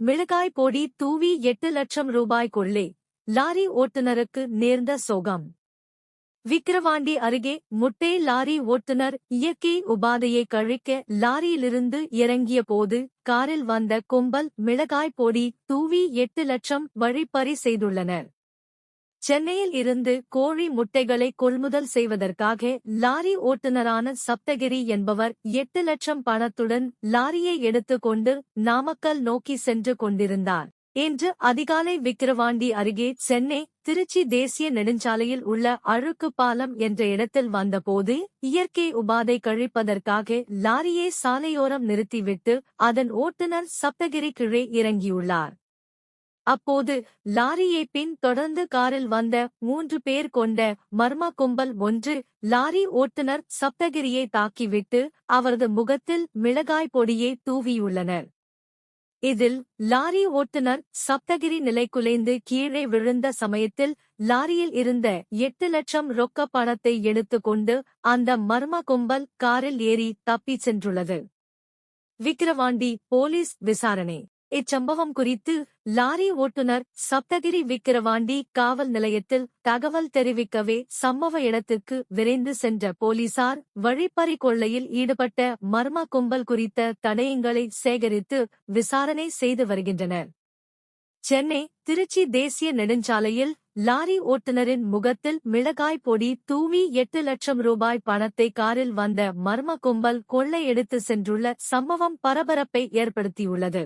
மிளகாய் பொடி தூவி எட்டு லட்சம் ரூபாய் கொள்ளே. லாரி ஓட்டுநருக்கு நேர்ந்த சோகம். விக்கிரவாண்டி அருகே முட்டை லாரி ஓட்டுநர் இயற்கை உபாதையை கழிக்க லாரியிலிருந்து இறங்கிய போது காரில் வந்த கும்பல் மிளகாய் பொடி தூவி எட்டு லட்சம் வழிப்பறி செய்துள்ளனர். சென்னையில் இருந்து கோழி முட்டைகளை கொள்முதல் செய்வதற்காக லாரி ஓட்டுநரான சப்தகிரி என்பவர் எட்டு லட்சம் பணத்துடன் லாரியை எடுத்துக்கொண்டு நாமக்கல் நோக்கி சென்று கொண்டிருந்தார். இன்று அதிகாலை விக்கிரவாண்டி அருகே சென்னை திருச்சி தேசிய நெடுஞ்சாலையில் உள்ள அழுக்கு பாலம் என்ற இடத்தில் வந்தபோது இயற்கை உபாதை கழிப்பதற்காக லாரியை சாலையோரம் நிறுத்திவிட்டு அதன் ஓட்டுநர் சப்தகிரி கீழே இறங்கியுள்ளார். அப்போது லாரியை பின் தொடர்ந்து காரில் வந்த மூன்று பேர் கொண்ட மர்ம கும்பல் ஒன்று லாரி ஓட்டுநர் சப்தகிரியை தாக்கிவிட்டு அவரது முகத்தில் மிளகாய் பொடியை தூவியுள்ளனர். இதில் லாரி ஓட்டுநர் சப்தகிரி நிலைக்குலைந்து கீழே விழுந்த சமயத்தில் லாரியில் இருந்த எட்டு லட்சம் ரொக்க பணத்தை எடுத்துக்கொண்டு அந்த மர்ம கும்பல் காரில் ஏறி தப்பிச் சென்றுள்ளது. விக்கிரவாண்டி போலீஸ் விசாரணை. இச்சம்பவம் குறித்து லாரி ஓட்டுநர் சப்தகிரி விக்கிரவாண்டி காவல் நிலையத்தில் தகவல் தெரிவிக்கவே சம்பவ இடத்திற்கு விரைந்து சென்ற போலீசார் வழிப்பறி கொள்ளையில் ஈடுபட்ட மர்ம கும்பல் குறித்த தடயங்களை சேகரித்து விசாரணை செய்து வருகின்றனர். சென்னை திருச்சி தேசிய நெடுஞ்சாலையில் லாரி ஓட்டுநரின் முகத்தில் மிளகாய் பொடி தூவி எட்டு லட்சம் ரூபாய் பணத்தை காரில் வந்த மர்ம கும்பல் கொள்ளையெடுத்து சென்றுள்ள சம்பவம் பரபரப்பை ஏற்படுத்தியுள்ளது.